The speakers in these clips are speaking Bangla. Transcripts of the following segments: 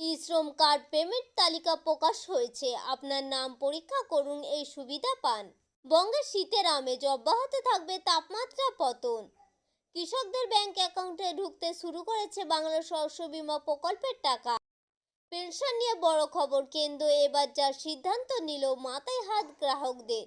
ই শ্রম কার্ড পেমেন্ট তালিকা প্রকাশ হয়েছে। আপনার নাম পরীক্ষা করুন, এই সুবিধা পান। বঙ্গের শীতের আমেজ, অব্যাহত থাকবে তাপমাত্রা, পতন। কৃষকদের ব্যাংক অ্যাকাউন্টে ঢুকতে শুরু করেছে বাংলা শস্য বীমা প্রকল্পের টাকা। পেনশন নিয়ে বড় খবর, কেন্দ্র এবার যার সিদ্ধান্ত নিল মাথায় হাত গ্রাহকদের।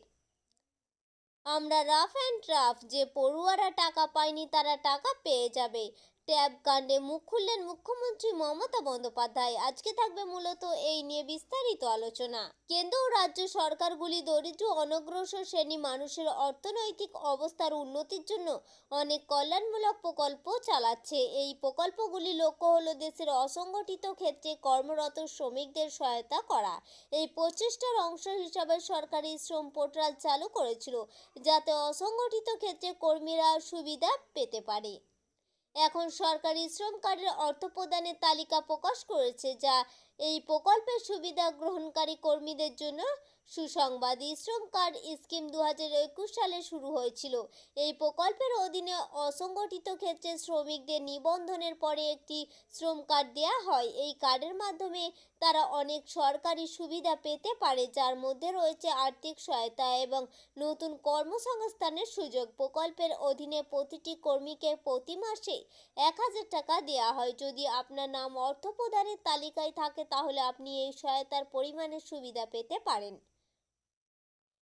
আমরা রাফ অ্যান্ড রাফ, যে পড়ুয়ারা টাকা পায়নি তারা টাকা পেয়ে যাবে। ট্যাব কাণ্ডে মুখ খুললেন মুখ্যমন্ত্রী মমতা বন্দ্যোপাধ্যায়। আজকে থাকবে মূলত এই নিয়ে বিস্তারিত আলোচনা। কেন্দ্র ও রাজ্য সরকারগুলি দরিদ্র, অনগ্রসর শ্রেণি মানুষের অর্থনৈতিক অবস্থার উন্নতির জন্য অনেক কল্যাণমূলক প্রকল্প চালাচ্ছে। এই প্রকল্পগুলি লক্ষ্য হলো দেশের অসংগঠিত ক্ষেত্রে কর্মরত শ্রমিকদের সহায়তা করা। এই প্রচেষ্টার অংশ হিসাবে সরকারি শ্রম পোর্টাল চালু করেছিল, যাতে অসংগঠিত ক্ষেত্রে কর্মীরা সুবিধা পেতে পারে। এখন সরকারি শ্রম কার্ডের অর্থ প্রদানের তালিকা প্রকাশ করেছে যা এই প্রকল্পের সুবিধা গ্রহণকারী কর্মীদের জন্য সুসংবাদ শ্রম কার্ড স্কিম দু একুশ সালে শুরু হয়েছিল। এই প্রকল্পের অধীনে অসংগঠিত ক্ষেত্রে শ্রমিকদের নিবন্ধনের পরে একটি শ্রম কার্ড দেওয়া হয়। এই কার্ডের মাধ্যমে তারা অনেক সরকারি সুবিধা পেতে পারে, যার মধ্যে রয়েছে আর্থিক সহায়তা এবং নতুন কর্মসংস্থানের সুযোগ। প্রকল্পের অধীনে প্রতিটি কর্মীকে প্রতি মাসে এক হাজার টাকা দেওয়া হয়। যদি আপনার নাম অর্থ প্রদানের তালিকায় থাকে তাহলে আপনি এই সহায়তার পরিমাণের সুবিধা পেতে পারেন।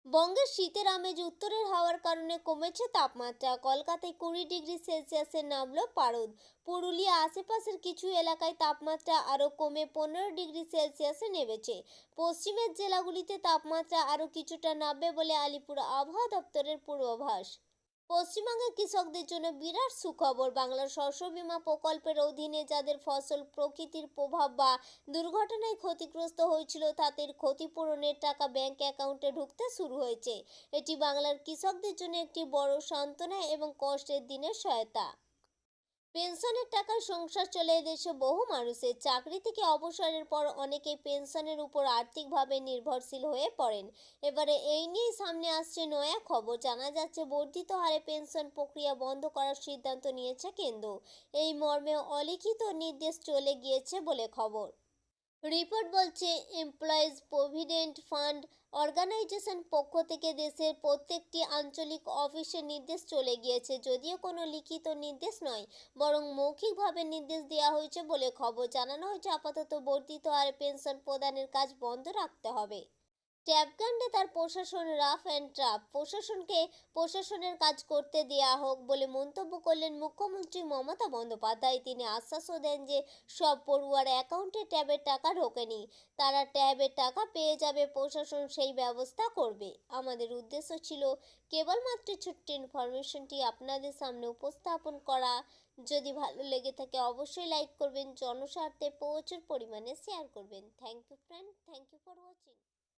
বঙ্গের শীতের আমেজ উত্তরের হাওয়ার কারণে কমেছে তাপমাত্রা। কলকাতায় কুড়ি ডিগ্রি সেলসিয়াসে নামলো পারদ। পুরুলিয়া আশেপাশের কিছু এলাকায় তাপমাত্রা আরও কমে পনেরো ডিগ্রি সেলসিয়াসে নেমেছে। পশ্চিমের জেলাগুলিতে তাপমাত্রা আরও কিছুটা নামবে বলে আলিপুর আবহাওয়া দপ্তরের পূর্বাভাস। পশ্চিমবঙ্গের কৃষকদের জন্য বিরাট সুখবর। বাংলার শস্য বিমা প্রকল্পের অধীনে যাদের ফসল প্রকৃতির প্রভাব বা দুর্ঘটনায় ক্ষতিগ্রস্ত হয়েছিল, তাদের ক্ষতিপূরণের টাকা ব্যাংক অ্যাকাউন্টে ঢুকতে শুরু হয়েছে। এটি বাংলার কৃষকদের জন্য একটি বড় সান্ত্বনা এবং কষ্টের দিনের সহায়তা। পেনশনের টাকায় সংসার চলে দেশে বহু মানুষের। চাকরি থেকে অবসরের পর অনেকে পেনশনের উপর আর্থিকভাবে নির্ভরশীল হয়ে পড়েন। এবারে এই নিয়েই সামনে আসছে নয়া খবর। জানা যাচ্ছে, বর্ধিত হারে পেনশন প্রক্রিয়া বন্ধ করার সিদ্ধান্ত নিয়েছে কেন্দ্র। এই মর্মে অলিখিত নির্দেশ চলে গিয়েছে বলে খবর। রিপোর্ট বলছে এমপ্লয়িজ প্রভিডেন্ট ফান্ড অর্গানাইজেশন পক্ষ থেকে দেশের প্রত্যেকটি আঞ্চলিক অফিসে নির্দেশ চলে গিয়েছে, যদিও কোনো লিখিত নির্দেশ নয়, বরং মৌখিকভাবে নির্দেশ দেওয়া হয়েছে বলে খবর জানানো হয়েছে। আপাতত বর্ধিত আর পেনশন প্রদানের কাজ বন্ধ রাখতে হবে। ট্যাবকাণ্ডে তার প্রশাসন রাফ অ্যান্ড ট্রাফ প্রশাসনকে প্রশাসনের কাজ করতে দেয়া হোক বলে মন্তব্য করলেন মুখ্যমন্ত্রী মমতা বন্দ্যোপাধ্যায়। তিনি আশ্বাসও দেন যে সব পড়ুয়ার অ্যাকাউন্টে ট্যাবের টাকা ঢোকেনি। তারা ট্যাবের টাকা পেয়ে যাবে, প্রশাসন সেই ব্যবস্থা করবে। আমাদের উদ্দেশ্য ছিল কেবলমাত্র ছোট্ট ইনফরমেশনটি আপনাদের সামনে উপস্থাপন করা। যদি ভালো লেগে থাকে অবশ্যই লাইক করবেন, জনস্বার্থে প্রচুর পরিমাণে শেয়ার করবেন। Thank you friend thank you for watching.